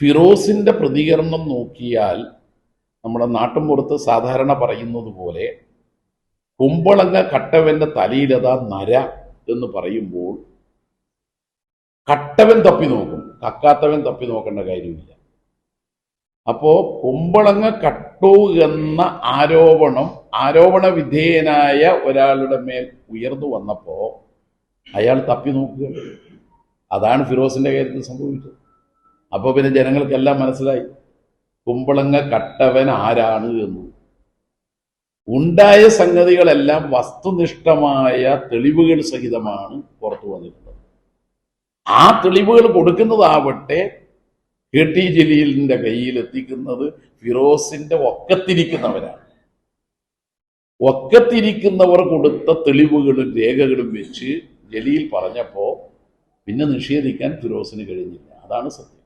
ഫിറോസിന്റെ പ്രതികരണം നോക്കിയാൽ നമ്മുടെ നാട്ടുമ്പുറത്ത് സാധാരണ പറയുന്നത് പോലെ കുമ്പളങ്ങ കട്ടവന്റെ തലയിലതാ നര എന്ന് പറയുമ്പോൾ കട്ടവൻ തപ്പി നോക്കും. കക്കാത്തവൻ തപ്പി നോക്കേണ്ട കാര്യമില്ല. അപ്പോ കുമ്പളങ്ങ കട്ടു എന്ന ആരോപണം ആരോപണ വിധേയനായ ഒരാളുടെ മേൽ ഉയർന്നു വന്നപ്പോൾ അയാൾ തപ്പി നോക്കുക. അതാണ് ഫിറോസിന്റെ കാര്യത്തിൽ സംഭവിച്ചത്. അപ്പോൾ പിന്നെ ജനങ്ങൾക്കെല്ലാം മനസ്സിലായി. കുമ്പളങ്ങ കട്ടവൻ ആരാണ് എന്ന്. ഉണ്ടായ സംഗതികളെല്ലാം വസ്തുനിഷ്ഠമായ തെളിവുകൾ സഹിതമാണ് പുറത്തു വന്നിട്ടുള്ളത്. ആ തെളിവുകൾ കൊടുക്കുന്നതാവട്ടെ കെ ടി ജലീലിന്റെ കയ്യിൽ എത്തിക്കുന്നത് ഫിറോസിന്റെ ഒക്കത്തിരിക്കുന്നവരാണ്. ഒക്കത്തിരിക്കുന്നവർ കൊടുത്ത തെളിവുകളും രേഖകളും വെച്ച് ജലീൽ പറഞ്ഞപ്പോ പിന്നെ നിഷേധിക്കാൻ ഫിറോസിന് കഴിഞ്ഞില്ല. അതാണ് സത്യം.